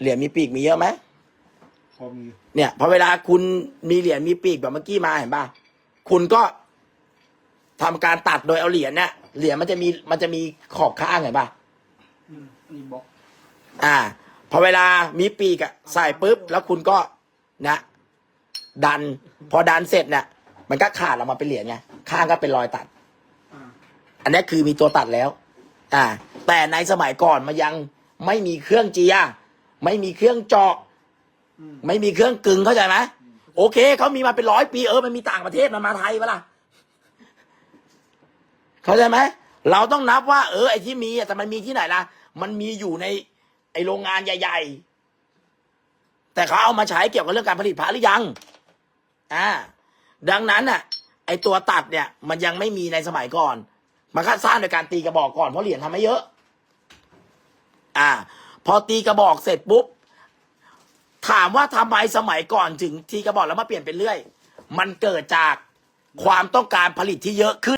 เหรียญมีปีกมีเยอะไหมพอมีเนี่ยพอเวลาคุณมีเหรียญมีปีกแบบเมื่อกี้มาเห็นป่ะคุณก็ทำการตัดโดยเอาเหรียญเนี่ยเหรียญมันจะมีมันจะมีขอบข้างเห็นป่ะอืมนี่บล็อกอ่า พอเวลามีปีกอะใส่ปุ๊บ แล้วคุณก็นะ ดัน พอดันเสร็จเนี่ยมันก็ขาดออกมาเป็นเหรียญไงข้างก็เป็นรอยตัด อ่าอันนี้คือมีตัวตัดแล้ว อ่า แต่ในสมัยก่อนมันยังไม่มีเครื่องเจียร์ ไม่มีเครื่องเจาะอืมไม่มีเครื่องกึ่งเข้าใจไหมโอเคเขามีมาเป็นร้อยปีเออมันมีต่างประเทศมันมาไทยปะล่ะเข้าใจไหมเราต้องนับว่า เออไอ้ที่มีอะแต่มันมีที่ไหนล่ะ มันมีอยู่ใน ไอ้โรงงานใหญ่ ๆ แต่เขาเอามาใช้เกี่ยวกับเรื่องการผลิตพระหรือยังอ่าดังนั้นน่ะ ไอ้ตัวตัดเนี่ย มันยังไม่มีในสมัยก่อน มันก็สร้างโดยการตีกระบอกก่อนเพราะเหรียญทำไม่เยอะ อ่า พอตีกระบอกเสร็จปุ๊บ ถามว่าทำไมสมัยก่อนถึงทีกระบอกแล้วมาเปลี่ยนเป็นเรื่อย มันเกิดจากความต้องการผลิตที่เยอะขึ้น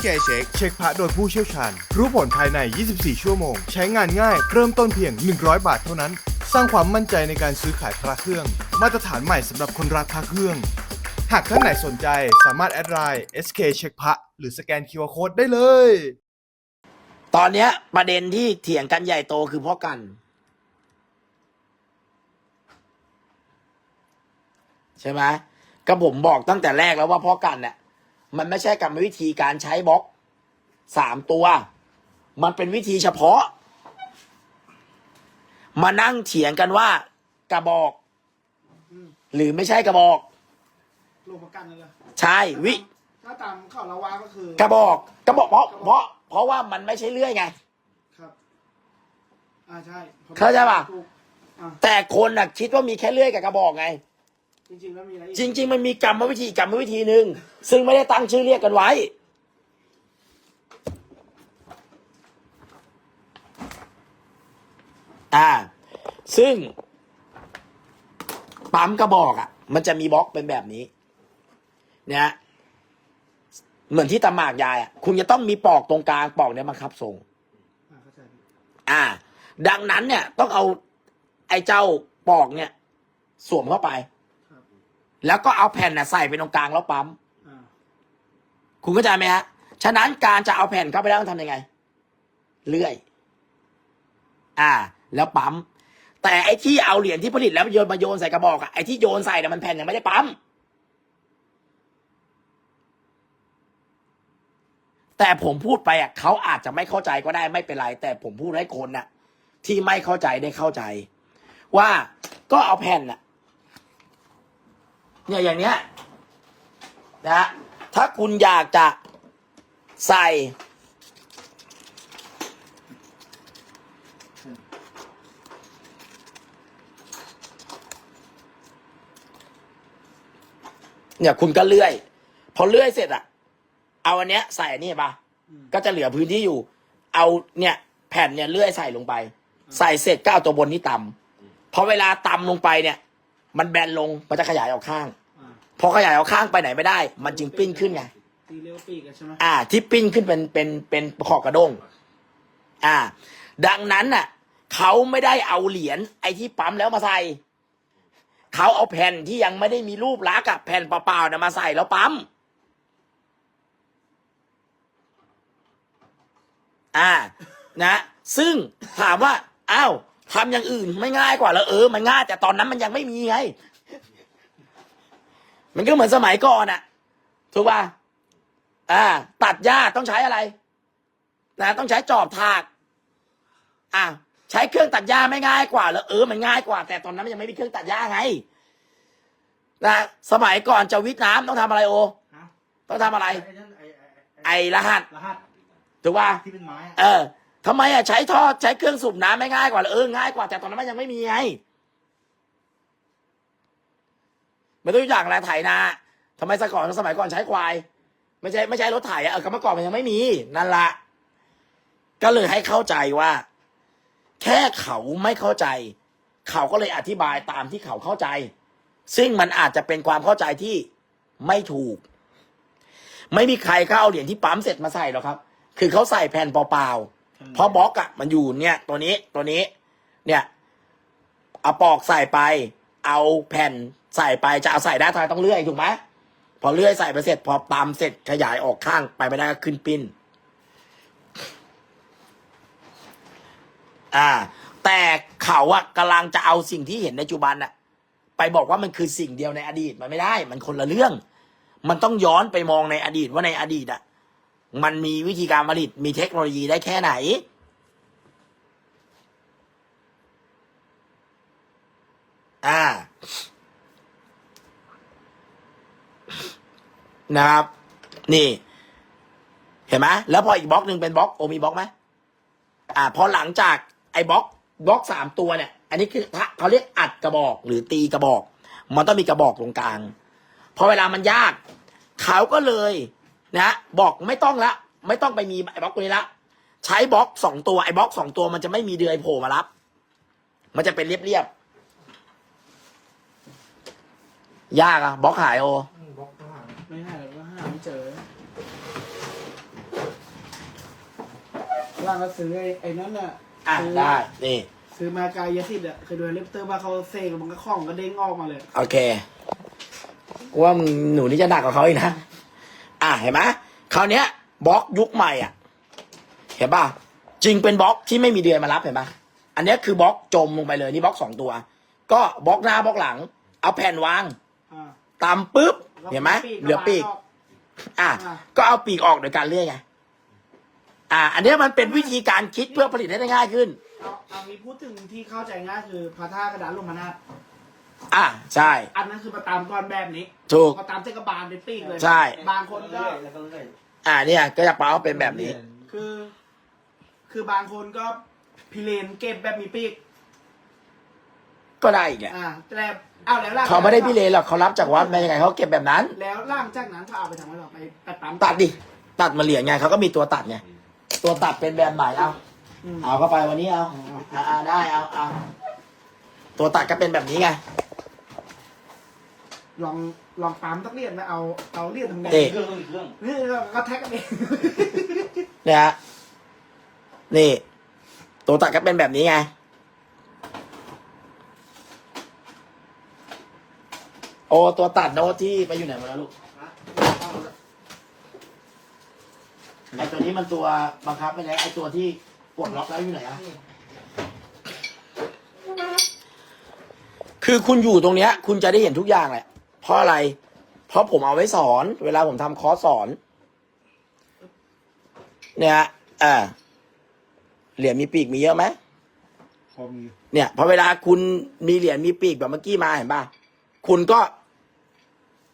SK Check เช็คพระโดยผู้เชี่ยวชาญ รู้ผลภายใน 24 ชั่วโมง ใช้งานง่าย เริ่มต้นเพียง 100 บาทเท่านั้น สร้างความมั่นใจในการซื้อขายพระเครื่อง มาตรฐานใหม่สำหรับคนรักพระเครื่อง หากท่านไหนสนใจสามารถแอดไลน์ SK เช็คพระหรือสแกน QR Code ได้เลย ตอนเนี้ยประเด็นที่เถียงกันใหญ่โตคือพ่อกัน ใช่ไหมก็ผมบอกตั้งแต่แรกแล้วว่าพ่อกันเนี่ย มันไม่ใช่กรรมวิธีการใช้บล็อกสามตัว มันเป็นวิธีเฉพาะ มานั่งเถียงกันว่า กระบอก หรือไม่ใช่กระบอกลงมากันเลยเหรอใช่วิถ้าตามข่าวละวาก็คือกระบอกกระบอกเพราะเพราะเพราะว่ามันไม่ใช่เลื่อยไง ครับอ่าใช่เข้าใจปะถูกอ่าแต่คนน่ะคิดว่ามีแค่เลื่อยกับกระบอกไง จริงๆแล้วมีอะไรอีกจริง ๆ มันมีกรรมวิธีกรรมวิธีหนึ่งซึ่งไม่ได้ตั้งชื่อเรียกกันไว้ อ่า ซึ่งปั๊มกระบอกอะ มันจะมีบล็อกเป็นแบบนี้ เนี่ย เหมือนที่ตำหมากยายอะ คุณจะต้องมีปอกตรงกลางปอกเนี่ยบังคับทรง อ่าเข้าใจพี่อ่า ดังนั้นเนี่ย ต้องเอาไอ้เจ้าปอกเนี่ย สวมเข้าไป แล้วก็เอาแผ่นน่ะใส่ไปตรงกลางแล้วปั๊ม อ่าคุณเข้าใจไหมฮะ ฉะนั้นการจะเอาแผ่นเข้าไปแล้วต้องทำยังไง เลื่อย อ่า แล้วปั๊ม แต่ไอ้ที่เอาเหรียญที่ผลิตแล้วโยนมาโยนใส่กระบอกอะไอ้ที่โยนใส่น่ะมันแผ่นยังไม่ได้ปั๊ม แต่ผมพูดไปอะเขาอาจจะไม่เข้าใจก็ได้ไม่เป็นไร แต่ผมพูดให้คนน่ะ ที่ไม่เข้าใจได้เข้าใจ ว่าก็เอาแผ่นน่ะ เนี่ยอย่างเนี้ยนะฮะถ้าคุณอยากจะใส่เนี่ยคุณก็เลื่อย พอเลื่อยเสร็จอะเอาอันเนี้ย ใส่อันนี้ปะก็จะเหลือพื้นที่อยู่ เอาเนี่ย แผ่นเนี่ยเลื่อยใส่ลงไป ใส่เสร็จก็เอาตัวบนนี้ต่ำพอเวลาต่ำลงไปเนี่ย มันแบนลงมันจะขยายออกข้าง อ่าพอขยายออกข้างไปไหนไม่ได้ มันจึงปิ้นขึ้นไง ตีเร็วปีกอะใช่ไหมอ่า ที่ปิ้นขึ้นเป็นเป็นเป็นขอบกระด้งอ่า ดังนั้นน่ะเขาไม่ได้เอาเหรียญไอ้ที่ปั๊มแล้วมาใส่เขาเอาแผ่นที่ยังไม่ได้มีรูปลักษณ์อะแผ่นเปล่าๆนะมาใส่แล้วปั๊มอ่า นะ ซึ่งถามว่าอ้าว ทำอย่างอื่นไม่ง่ายกว่าแล้วเออมันง่ายแต่ตอนนั้นมันยังไม่มีไง มันก็เหมือนสมัยก่อนอะถูกป่ะอ่า ตัดหญ้าต้องใช้อะไร นะ ต้องใช้จอบถาก อ่าใช้เครื่องตัดหญ้าไม่ง่ายกว่าแล้วเออมันง่ายกว่า แต่ตอนนั้นมันยังไม่มีเครื่องตัดหญ้าไงนะสมัยก่อนจะวิทย์น้ำต้องทำอะไรโอฮะต้องทำอะไรไอ้นั่นไอ้ไอ้ไอรหัสรหัสถูกป่ะที่เป็นไม้อะเออ ทำไมอะใช้ท่อใช้เครื่องสูบน้ำไม่ง่ายกว่าเหรอเออง่ายกว่าแต่ตอนนั้นมันยังไม่มีไงไม่ต้องอย่างอะไรไถนาทำไมสก่อนสมัยก่อนใช้ควาย ไม่ใช่ไม่ใช่รถไถอะเออก็เมื่อก่อนมันยังไม่มี นั่นละก็เลยให้เข้าใจว่า แค่เขาไม่เข้าใจ เขาก็เลยอธิบายตามที่เขาเข้าใจ ซึ่งมันอาจจะเป็นความเข้าใจที่ไม่ถูก ไม่มีใครเขาเอาเหรียญที่ปั๊มเสร็จมาใส่หรอกครับ คือเขาใส่แผ่นเปล่าๆ เพราะบล็อกอะมันอยู่เนี่ย ตัวนี้ตัวนี้ เนี่ยเอาปอกใส่ไป เอาแผ่นใส่ไปจะเอาใส่ได้ทำไมต้องเลื่อยถูกไหมพอเลื่อยใส่ไปเสร็จ พอปั๊มเสร็จขยายออกข้างไปไม่ได้ก็ขึ้นปิ้น อ่า แต่เขาอะกำลังจะเอาสิ่งที่เห็นในปัจจุบันอะไปบอกว่ามันคือสิ่งเดียวในอดีตมันไม่ได้ มันคนละเรื่อง มันต้องย้อนไปมองในอดีตว่าในอดีตอะ มันมีวิธีการผลิตมีเทคโนโลยีได้แค่ไหน อ่า นะครับ นี่ เห็นไหมแล้วพออีกบล็อกหนึ่งเป็นบล็อกโอมีบล็อกไหมอ่า พอหลังจากไอ้บล็อกบล็อกสามตัวเนี่ย อันนี้คือเขาเรียกอัดกระบอกหรือตีกระบอก มันต้องมีกระบอกตรงกลาง พอเวลามันยาก เขาก็เลย นะบอกไม่ต้องละ ไม่ต้องไปมีไอ้บล็อกตัวนี้ละ ใช้บล็อกสองตัวไอ้บล็อกสองตัวมันจะไม่มีเดือยโผล่มารับ มันจะเป็นเรียบๆยากอะบล็อกหายโอ บล็อกข้างหลังไม่ใช่หรอกว่าหาไม่เจอล่างก็ซื้อไอ้ไอ้นั่นน่ะอะซื้ได้นี่ ซื้อมากายยาสิทธิ์อะเคยดูเฮลิคอปเตอร์ว่าเขาเซกมันก็คล่องก็เด้งออกมาเลย โอเคกูว่ามึงหนูนี่จะหนักกว่าเขาอีกนะ อะเห็นไหมคราวเนี้ยบล็อกยุคใหม่อะ เห็นป่ะจริงเป็นบล็อกที่ไม่มีเดือยมารับเห็นป่ะอันเนี้ยคือบล็อกจมลงไปเลยนี่บล็อกสองตัว ก็บล็อกหน้าบล็อกหลัง เอาแผ่นวางอ่าตามปุ๊บเห็นไหมเหลือปีก อะอ่าก็เอาปีกออกโดยการเลื่อยไงอะอันเนี้ยมันเป็นวิธีการคิดเพื่อผลิตให้ได้ง่ายขึ้นเอาเอามีพูดถึงที่เข้าใจง่ายคือพระท่ากระดานลงมานาด อะใช่ อันนั้นคือประตามก้อนแบบนี้ถูกประตามเส้นกระบาลเป็นปีกเลยใช่ บางคนก็ แล้วก็เลื่อยอะเนี่ยก็จะเป้าเป็นแบบนี้ คือ คือบางคนก็พิเรนเก็บแบบมีปีก ก็ได้อีกแหละอ่า แต่เอาแล้วล่ะเขาไม่ได้พิเรนหรอกเขารับจากวัดมายังไงเขาเก็บแบบนั้น แล้วล่างจากนั้นเขาเอาไปทำอะไรต่อไปไปปั๊มตัดดิตัดมาเหรียญไงเขาก็มีตัวตัดไงตัวตัดเป็นแบบไหนเอาอืม เอาเข้าไปวันนี้เอาเอาเอาได้เอาเอาตัวตัดก็เป็นแบบนี้ไง ลองลองปั๊มตักเลียนมาเอาเอาเลียนทำไงเอ๊ะเครื่องต้องอีกเครื่องนี่เราก็แท็กกันเองเนี่ยฮะนี่ ตัวตัดก็เป็นแบบนี้ไง โอ้ตัวตัดโน้ตที่ไปอยู่ไหนหมาแล้วลูกไอตัวนี้มันตัวบังคับไปแล้วไอตัวที่ปลดล็อกแล้วอยู่ไหนอะคือคุณอยู่ตรงเนี้ย คุณจะได้เห็นทุกอย่างแหละเพ ราะอะไร เพราะผมเอาไว้สอน เวลาผมทำคอร์สสอน เนี่ยฮะอ่าเหรียญมีปีกมีเยอะไหมพอมีเนี่ยพอเวลาคุณมีเหรียญมีปีกแบบเมื่อกี้มาเห็นป่ะคุณก็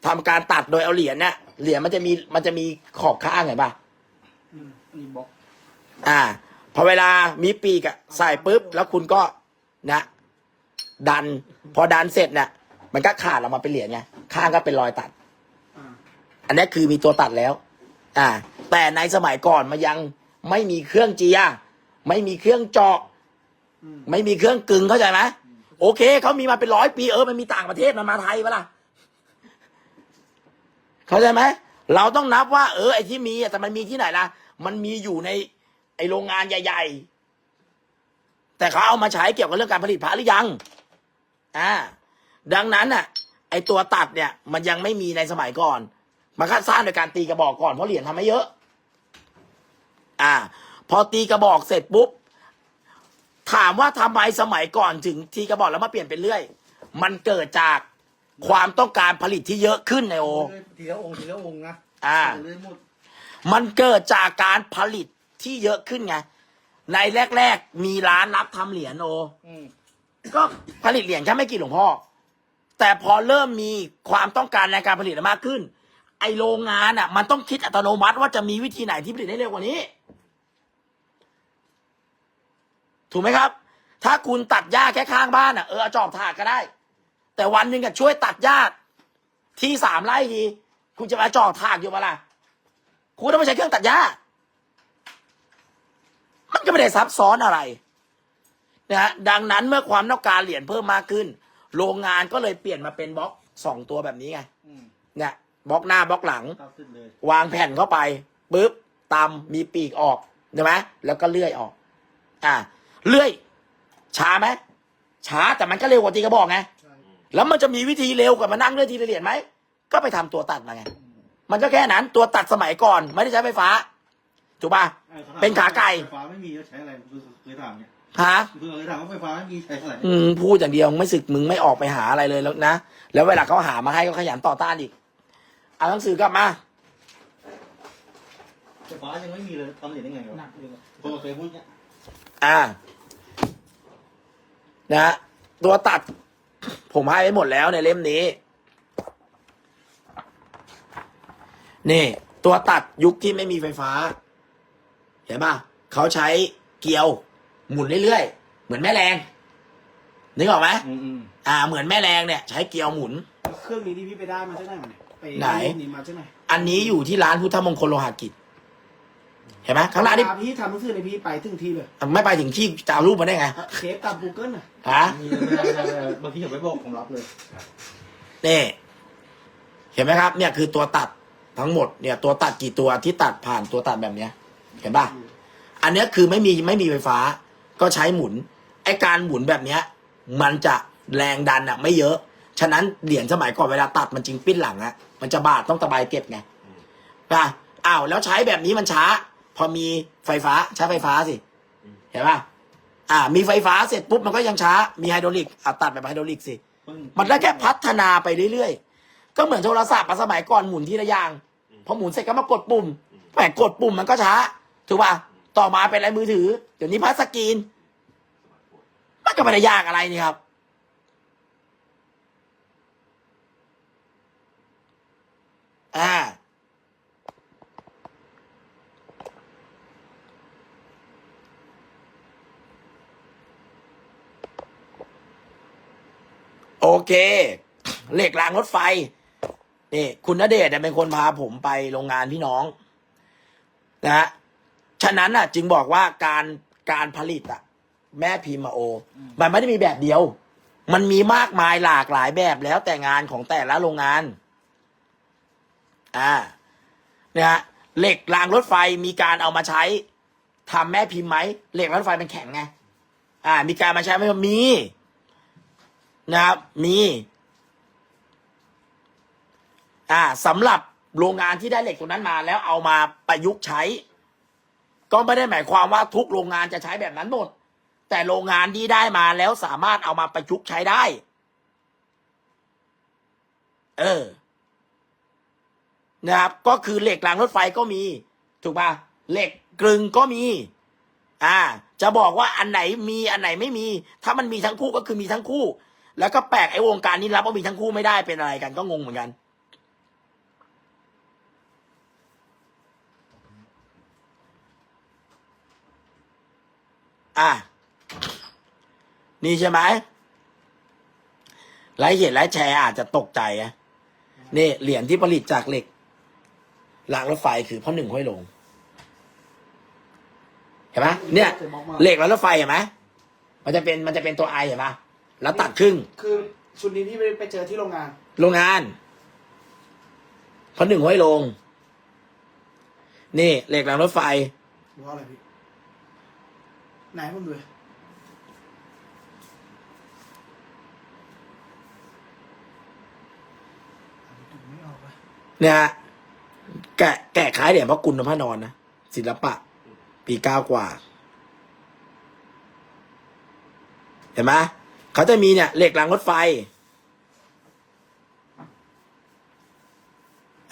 ทำการตัดโดยเอาเหรียญเนี่ยเหรียญมันจะมีมันจะมีขอบข้างเห็นป่ะอืมอันนี้บล็อกอ่าพอเวลามีปีกอะใส่ปุ๊บ แล้วคุณก็นะ ดัน พอดันเสร็จเนี่ยมันก็ขาดออกมาเป็นเหรียญไง ข้างก็เป็นรอยตัดอ่าอันนี้คือมีตัวตัดแล้ว อ่า แต่ในสมัยก่อนมันยังไม่มีเครื่องเจียร์ไม่มีเครื่องเจาะอืมไม่มีเครื่องกึ่งเข้าใจไหมโอเคเขามีมาเป็นร้อยปีเออมันมีต่างประเทศมันมาไทยปะล่ะเข้าใจไหมเราต้องนับว่า เออไอ้ที่มีอะแต่มันมีที่ไหนล่ะ มันมีอยู่ในไอ้โรงงานใหญ่ ๆ แต่เขาเอามาใช้เกี่ยวกับเรื่องการผลิตพระหรือยัง อ่า ดังนั้นน่ะไอ้ ตัวตัดเนี่ย มันยังไม่มีในสมัยก่อน มันก็สร้างโดยการตีกระบอกก่อนเพราะเหรียญทำไม่เยอะ อ่า พอตีกระบอกเสร็จปุ๊บถามว่าทำไมสมัยก่อนถึงทีกระบอกแล้วมาเปลี่ยนเป็นเรื่อย มันเกิดจากความต้องการผลิตที่เยอะขึ้นในโอทีละองค์ทีละองค์นะอ่าเลื่อยหมดมันเกิดจากการผลิตที่เยอะขึ้นไงในแรก ๆ มีร้านรับทำเหรียญโออืมก็ผลิตเหรียญแค่ไม่กี่หลวงพ่อ แต่พอเริ่มมีความต้องการในการผลิตมากขึ้น ไอโรงงานอะ มันต้องคิดอัตโนมัติว่าจะมีวิธีไหนที่ผลิตได้เร็วกว่านี้ ถูกไหมครับ ถ้าคุณตัดหญ้าแค่ข้างบ้านอะเออจอบถากก็ได้ แต่วันหนึ่งอะช่วยตัดหญ้าที่สามไร่ทีคุณจะมาจอบถากอยู่ปะล่ะคุณต้องไปใช้เครื่องตัดหญ้า มันก็ไม่ได้ซับซ้อนอะไรนะฮะดังนั้นเมื่อความต้องการเหรียญเพิ่มมากขึ้น โรงงานก็เลยเปลี่ยนมาเป็นบล็อกสองตัวแบบนี้ไงอืมเนี่ยบล็อกหน้าบล็อกหลังตัดขึ้นเลยวางแผ่นเข้าไปปุ๊บตำมีปีกออกใช่ไหมแล้วก็เลื่อยออก อ่า เลื่อย ช้าไหมช้าแต่มันก็เร็วกว่าตีกระบอกไงใช่แล้วมันจะมีวิธีเร็วกว่ามานั่งเลื่อยทีละเหรียญไหมก็ไปทำตัวตัดมาไงมันก็แค่นั้นตัวตัดสมัยก่อนไม่ได้ใช้ไฟฟ้าถูกป่ะอ้ขถมเป็นขาไก่ ไฟฟ้าไม่มีแล้วใช้อะไรคือเคยถามเนี่ย ฮะคือเคยถามว่าไฟฟ้าไม่มีใช้อะไรอืมพูดอย่างเดียวไม่สึกมึงไม่ออกไปหาอะไรเลยแล้วนะ แล้วเวลาเขาหามาให้ก็ขยันต่อต้านอีกเอาหนังสือกลับมา ไฟฟ้ายังไม่มีเลยทำเหรียญได้ไงวะคนเคยพูดเนี่ยอ่านะฮะตัวตัด ผมให้ไว้หมดแล้วในเล่มนี้ นี่ ตัวตัดยุคที่ไม่มีไฟฟ้า เห็นป่ะเขาใช้เกลียว หมุนเรื่อยๆ เหมือนแม่แรงนึกออกไหมอืมอืมอ่า เหมือนแม่แรงเนี่ย ใช้เกลียวหมุน เครื่องนี้ที่พี่ไปได้มาจากไหนมาเนี่ยไปไหนด้รูปนี้มาจากไหนอันนี้อยู่ที่ร้านพุทธมงคลโลหะกิจ เห็นไหมข้างหน้านี่เวลพี่ทำหนังสือในยพี่ไปถึงที่เลยไม่ไปถึงที่จะเอารูปมาได้ไงเชฟตาม Google น่ะฮะมีไม่ได้ไม่ได้ไม่ได้บางทีผมไม่บอกผมรับเลย นี่ เห็นไหมครับ เนี่ยคือตัวตัดทั้งหมดเนี่ย ตัวตัดกี่ตัวที่ตัดผ่านตัวตัดแบบเนี้ย เห็นป่ะ อันเนี้ยคือไม่มีไม่มีไฟฟ้า ก็ใช้หมุนไอการหมุนแบบเนี้ย มันจะแรงดันอะไม่เยอะ ฉะนั้นเหรียญสมัยก่อนเวลาตัดมันจริงปิ้นหลังอะมันจะบาดต้องตะไบเก็บไงป่ะอ้าวแล้วใช้แบบนี้มันช้า พอมีไฟฟ้าใช้ไฟฟ้าสิ เห็นป่ะอ่า มีไฟฟ้าเสร็จปุ๊บมันก็ยังช้า มีไฮดรอลิกอะตัดแบบไฮดรอลิกสิ มันได้แค่พัฒนาไปเรื่อยๆ ก็เหมือนโทรศัพท์อะสมัยก่อนหมุนทีละอย่าง พอหมุนเสร็จก็มากดปุ่มแหมกดปุ่มมันก็ช้า ถูกป่ะ ต่อมาเป็นอะไรมือถือ เดี๋ยวนี้พัสกรีน มันก็ไม่ได้ยากอะไรนี่ครับอ่าโอเค เหล็กรางรถไฟ นี่ คุณณเดชน์เนี่ยเป็นคนพาผมไปโรงงานพี่น้อง นะฮะ ฉะนั้นอะ จึงบอกว่าการการผลิตอะ แม่พิมพ์มาโอ มันไม่ได้มีแบบเดียว มันมีมากมายหลากหลายแบบแล้วแต่งานของแต่ละโรงงาน อ่านะฮะเหล็กรางรถไฟมีการเอามาใช้ทำแม่พิมพ์ไหมเหล็กรางรถไฟมันแข็งไงอ่า มีการมาใช้ไหมมีนะครับมีอ่าสำหรับโรงงานที่ได้เหล็กตัวนั้นมาแล้วเอามาประยุกต์ใช้ ก็ไม่ได้หมายความว่าทุกโรงงานจะใช้แบบนั้นหมด แต่โรงงานที่ได้มาแล้วสามารถเอามาประยุกต์ใช้ได้ เออ นะครับ ก็คือเหล็กรางรถไฟก็มี ถูกป่ะเหล็กกลึงก็มี อ่า จะบอกว่าอันไหนมีอันไหนไม่มี ถ้ามันมีทั้งคู่ก็คือมีทั้งคู่ แล้วก็แปลกไอ้วงการนี้รับว่ามีทั้งคู่ไม่ได้เป็นอะไรกันก็งงเหมือนกัน อะ นี่ใช่ไหมไลฟ์เห็นไลฟ์แชร์อาจจะตกใจอะนี่เหรียญที่ผลิตจากเหล็กรางรถไฟคือพ่อหนึ่งห้อยลง เห็นไหมเนี่ย เหล็กรางรถไฟเห็นไหมมันจะเป็นมันจะเป็นตัวไอเห็นไหมแล้วตัดครึ่ง คือชุดนี้พี่ไปไปเจอที่โรงงาน โรงงานพ่อหนึ่งห้อยลง นี่เหล็กรางรถไฟว่าอะไรพี่ ไหนผมดูเนี่ยแกะแกะคล้ายเหรียญพระกุลนพนอนนะศิลปะ ปีเก้ากว่า เห็นไหมเขาจะมีเนี่ยเหล็กรางรถไฟ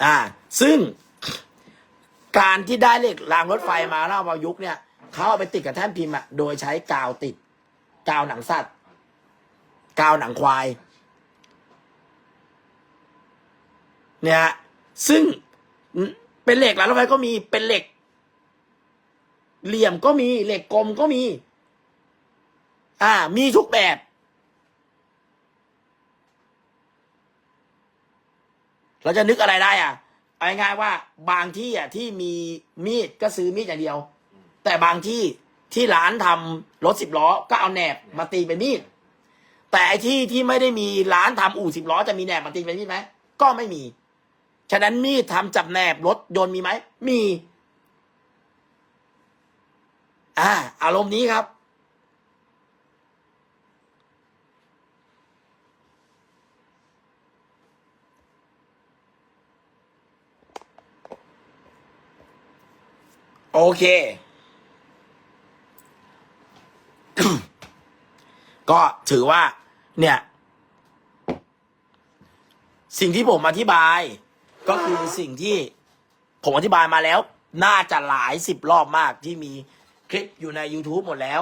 อ่า ซึ่งการที่ได้เหล็กรางรถไฟมาแล้วเอามายุคเนี่ย เขาเอาไปติดกับแท่นพิมพ์อะโดยใช้กาวติด กาวหนังสัตว์ กาวหนังควาย เนี่ย ซึ่งเป็นเหล็กหลังรถไฟก็มีเป็นเหล็ก เหลี่ยมก็มีเหล็กกลมก็มี อ่า มีทุกแบบ เราจะนึกอะไรได้อะเอาง่ายๆว่าบางที่อะที่มีมีดก็ซื้อมีดอย่างเดียว แต่บางที่ที่ร้านทำรถสิบล้อก็เอาแหนบมาตีเป็นมีดแต่ไอ้ที่ที่ไม่ได้มีร้านทำอู่สิบล้อจะมีแหนบมาตีเป็นมีดไหมก็ไม่มี ฉะนั้นมีดทำจับแหนบรถยนต์มีไหมมี อ่า อารมณ์นี้ครับโอเค ก็ถือว่า เนี่ย สิ่งที่ผมอธิบาย ก็คือสิ่งที่ผมอธิบายมาแล้ว น่าจะหลายสิบรอบมากที่มีคลิปอยู่ใน YouTube หมดแล้ว